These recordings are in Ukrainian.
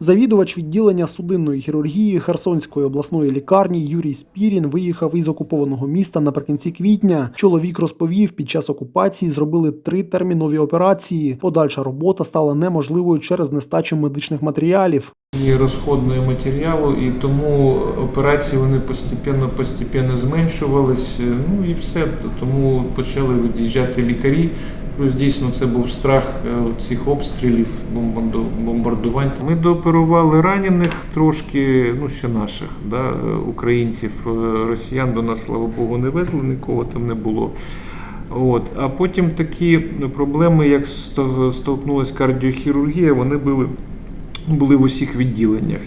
Завідувач відділення судинної хірургії Херсонської обласної лікарні Юрій Спірін виїхав із окупованого міста наприкінці квітня. Чоловік розповів, під час окупації зробили три термінові операції. Подальша робота стала неможливою через нестачу медичних матеріалів. І розходного матеріалу, і тому операції вони постепенно постепенно зменшувались. Ну і все. Тому почали від'їжджати лікарі. Плюс дійсно це був страх е, цих обстрілів, бомбардувань. Ми дооперували ранених трошки, ну ще наших, да, е, українців, Е, росіян до нас, слава Богу, не везли, нікого там не було. От. А потім такі проблеми, як столкнулася кардіохірургія, вони були, були в усіх відділеннях.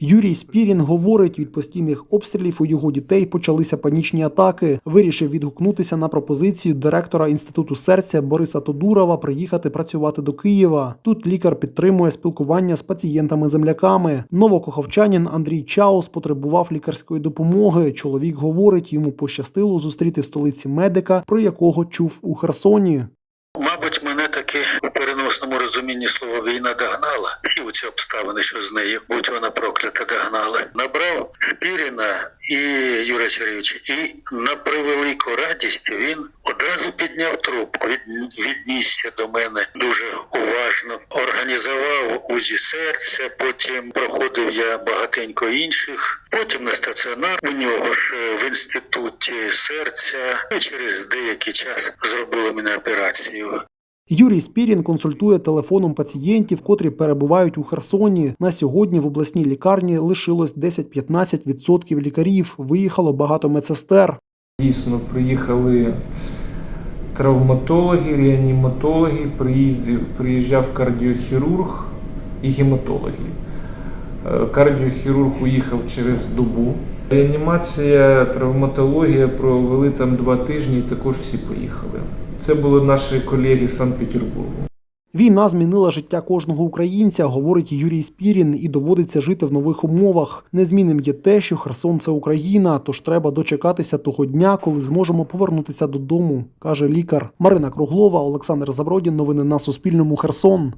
Юрій Спірін говорить, від постійних обстрілів у його дітей почалися панічні атаки. Вирішив відгукнутися на пропозицію директора інституту серця Бориса Тодурова приїхати працювати до Києва. Тут лікар підтримує спілкування з пацієнтами-земляками. Новокоховчанин Андрій Чаус потребував лікарської допомоги. Чоловік говорить, йому пощастило зустріти в столиці медика, про якого чув у Херсоні. Мабуть, мене таки у переносному розумінні слова війна догнала, і оці обставини, що з нею, будь вона проклята, догнали. Набрав Спіріна і Юрія Сергійовича, і на превелику радість він одразу підняв трубку, від, віднісся до мене дуже уважно, організував УЗІ серця, потім проходив я багатенько інших, потім на стаціонар у нього ж е, в інституті серця, і через деякий час зробили мені операцію. Юрій Спірін консультує телефоном пацієнтів, котрі перебувають у Херсоні. На сьогодні в обласній лікарні лишилось 10-15% лікарів. Виїхало багато медсестер. Дійсно, приїхали травматологи, реаніматологи, приїжджав кардіохірург і гематологи. Е, Кардіохірург уїхав через добу. Реанімація, травматологія провели там два тижні і також всі поїхали. Це були наші колеги з Санкт-Петербургу. Війна змінила життя кожного українця, говорить Юрій Спірін, і доводиться жити в нових умовах. Незмінним є те, що Херсон це Україна, тож треба дочекатися того дня, коли зможемо повернутися додому, каже лікар. Марина Круглова, Олександр Забродін. Новини на Суспільному. Херсон.